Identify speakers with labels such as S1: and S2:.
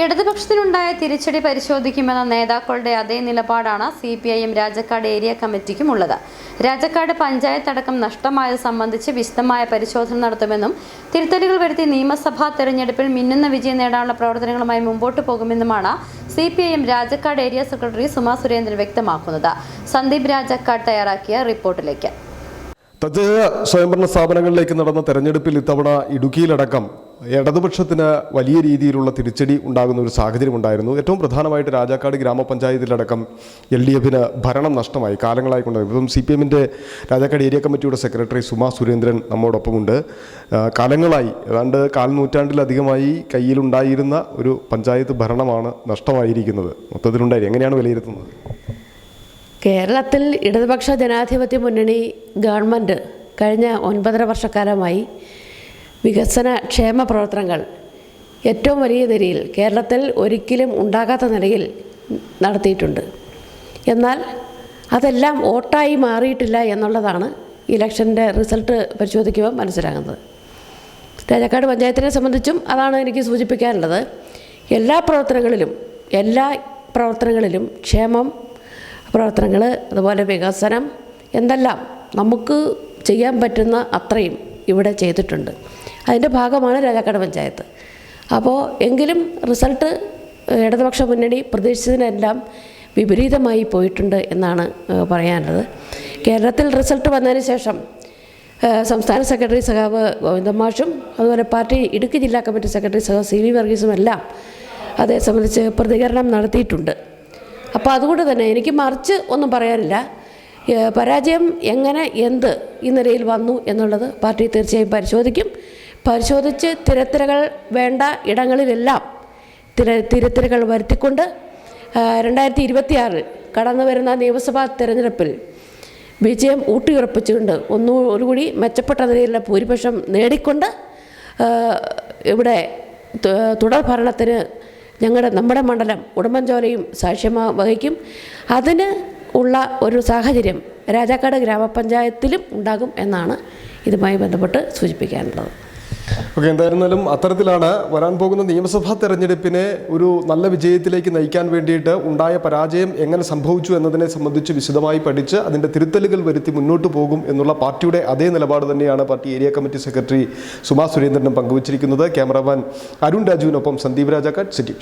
S1: ഇടതുപക്ഷത്തിനുണ്ടായ തിരിച്ചടി പരിശോധിക്കുമെന്ന നേതാക്കളുടെ അതേ നിലപാടാണ് C P I M Rajakkad area കമ്മിറ്റിക്കും ഉള്ളത് രാജക്കാട് പഞ്ചായത്ത് അടക്കം നഷ്ടമായത് സംബന്ധിച്ച് വിശദമായ പരിശോധന നടത്തുമെന്നും തിരുത്തലുകൾ വരുത്തി നിയമസഭാ തെരഞ്ഞെടുപ്പിൽ മിന്നുന്ന വിജയം നേടാനുള്ള പ്രവർത്തനങ്ങളുമായി മുമ്പോട്ട് പോകുമെന്നുമാണ് C P I M Rajakkad area secretary Suma Surendran വ്യക്തമാക്കുന്നത്. സന്ദീപ് രാജക്കാട് തയ്യാറാക്കിയ റിപ്പോർട്ടിലേക്ക്.
S2: തദ്ദേശ സ്വയംഭരണ സ്ഥാപനങ്ങളിലേക്ക് നടന്ന തെരഞ്ഞെടുപ്പിൽ ഇത്തവണ ഇടുക്കിയിലടക്കം ഇടതുപക്ഷത്തിന് വലിയ രീതിയിലുള്ള തിരിച്ചടി ഉണ്ടാകുന്ന ഒരു സാഹചര്യം ഉണ്ടായിരുന്നു. ഏറ്റവും പ്രധാനമായിട്ട് രാജാക്കാട് ഗ്രാമപഞ്ചായത്തിലടക്കം എൽ ഡി എഫിന് ഭരണം നഷ്ടമായി. കാലങ്ങളായി കൊണ്ട് ഇപ്പം സി പി എമ്മിന്റെ രാജാക്കാട് ഏരിയ കമ്മിറ്റിയുടെ സെക്രട്ടറി സുമാ സുരേന്ദ്രൻ നമ്മോടൊപ്പമുണ്ട്. കാലങ്ങളായി. ഏതാണ്ട് കാൽ നൂറ്റാണ്ടിലധികമായി കയ്യിലുണ്ടായിരുന്ന ഒരു പഞ്ചായത്ത് ഭരണമാണ് നഷ്ടമായിരിക്കുന്നത്. മൊത്തത്തിലുണ്ടായി എങ്ങനെയാണ് വിലയിരുത്തുന്നത്?
S3: കേരളത്തിൽ ഇടതുപക്ഷ ജനാധിപത്യ മുന്നണി ഗവൺമെന്റ് കഴിഞ്ഞ ഒൻപതര വർഷക്കാലമായി വികസന ക്ഷേമ പ്രവർത്തനങ്ങൾ. ഏറ്റവും വലിയ നിലയിൽ കേരളത്തിൽ ഒരിക്കലും ഉണ്ടാകാത്ത നിലയിൽ നടത്തിയിട്ടുണ്ട്. എന്നാൽ അതെല്ലാം വോട്ടായി മാറിയിട്ടില്ല എന്നുള്ളതാണ് ഇലക്ഷന്റെ റിസൾട്ട് പരിശോധിക്കുമ്പോൾ മനസ്സിലാകുന്നത്. രാജാക്കാട് പഞ്ചായത്തിനെ സംബന്ധിച്ചും അതാണ് എനിക്ക് സൂചിപ്പിക്കാനുള്ളത്. എല്ലാ പ്രവർത്തനങ്ങളിലും എല്ലാ പ്രവർത്തനങ്ങളിലും ക്ഷേമം പ്രവർത്തനങ്ങൾ അതുപോലെ വികസനം എന്തെല്ലാം നമുക്ക് ചെയ്യാൻ പറ്റുന്ന അത്രയും ഇവിടെ ചെയ്തിട്ടുണ്ട്. അതിന്റെ ഭാഗമാണ് രാജാക്കാട് പഞ്ചായത്ത്. അപ്പോൾ എങ്കിലും റിസൾട്ട് ഇടതുപക്ഷ മുന്നണി പ്രതീക്ഷിച്ചതിനെല്ലാം വിപരീതമായി പോയിട്ടുണ്ട് എന്നാണ് പറയാനുള്ളത്. കേരളത്തിൽ റിസൾട്ട് വന്നതിന് ശേഷം സംസ്ഥാന സെക്രട്ടറി സഖാവ് ഗോവിന്ദമാഷും അതുപോലെ പാർട്ടി ഇടുക്കി ജില്ലാ കമ്മിറ്റി സെക്രട്ടറി സഖാവ് സി വി വർഗീസും എല്ലാം അതേ സംബന്ധിച്ച് പ്രതികരണം നടത്തിയിട്ടുണ്ട്. അപ്പോൾ അതുകൊണ്ട് തന്നെ എനിക്ക് മറിച്ച് ഒന്നും പറയാനില്ല. പരാജയം എങ്ങനെ എന്ത് ഈ നിലയിൽ വന്നു എന്നുള്ളത് പാർട്ടി തീർച്ചയായും പരിശോധിക്കും. പരിശോധിച്ച് തിരത്തിരകൾ വേണ്ട ഇടങ്ങളിലെല്ലാം തിര തിരുത്തലുകൾ വരുത്തിക്കൊണ്ട് രണ്ടായിരത്തി ഇരുപത്തിയാറിൽ കടന്നു വരുന്ന നിയമസഭാ തെരഞ്ഞെടുപ്പിൽ വിജയം ഊട്ടിയുറപ്പിച്ചുകൊണ്ട് ഒന്നു ഒരുകൂടി മെച്ചപ്പെട്ട നിലയിലുള്ള ഭൂരിപക്ഷം നേടിക്കൊണ്ട് ഇവിടെ തുടർ ഭരണത്തിന് ഞങ്ങളുടെ നമ്മുടെ മണ്ഡലം ഉടുമ്പൻചോലയും സാക്ഷ്യമാ വഹിക്കും. അതിന് ഉള്ള ഒരു സാഹചര്യം രാജാക്കാട് ഗ്രാമപഞ്ചായത്തിലും ഉണ്ടാകും എന്നാണ് ഇതുമായി ബന്ധപ്പെട്ട് സൂചിപ്പിക്കാനുള്ളത്.
S2: ഓക്കെ എന്തായിരുന്നാലും അത്തരത്തിലാണ് വരാൻ പോകുന്ന നിയമസഭാ തെരഞ്ഞെടുപ്പിനെ ഒരു നല്ല വിജയത്തിലേക്ക് നയിക്കാൻ വേണ്ടിയിട്ട് ഉണ്ടായ പരാജയം എങ്ങനെ സംഭവിച്ചു എന്നതിനെ സംബന്ധിച്ച് വിശദമായി പഠിച്ച് അതിന്റെ തിരുത്തലുകൾ വരുത്തി മുന്നോട്ട് പോകും എന്നുള്ള പാർട്ടിയുടെ അതേ നിലപാട് തന്നെയാണ് party area committee secretary Suma സുരേന്ദ്രനും പങ്കുവച്ചിരിക്കുന്നത്. ക്യാമറമാൻ അരുൺ രാജുവിനൊപ്പം സന്ദീപ് രാജാക്കാട് സിറ്റി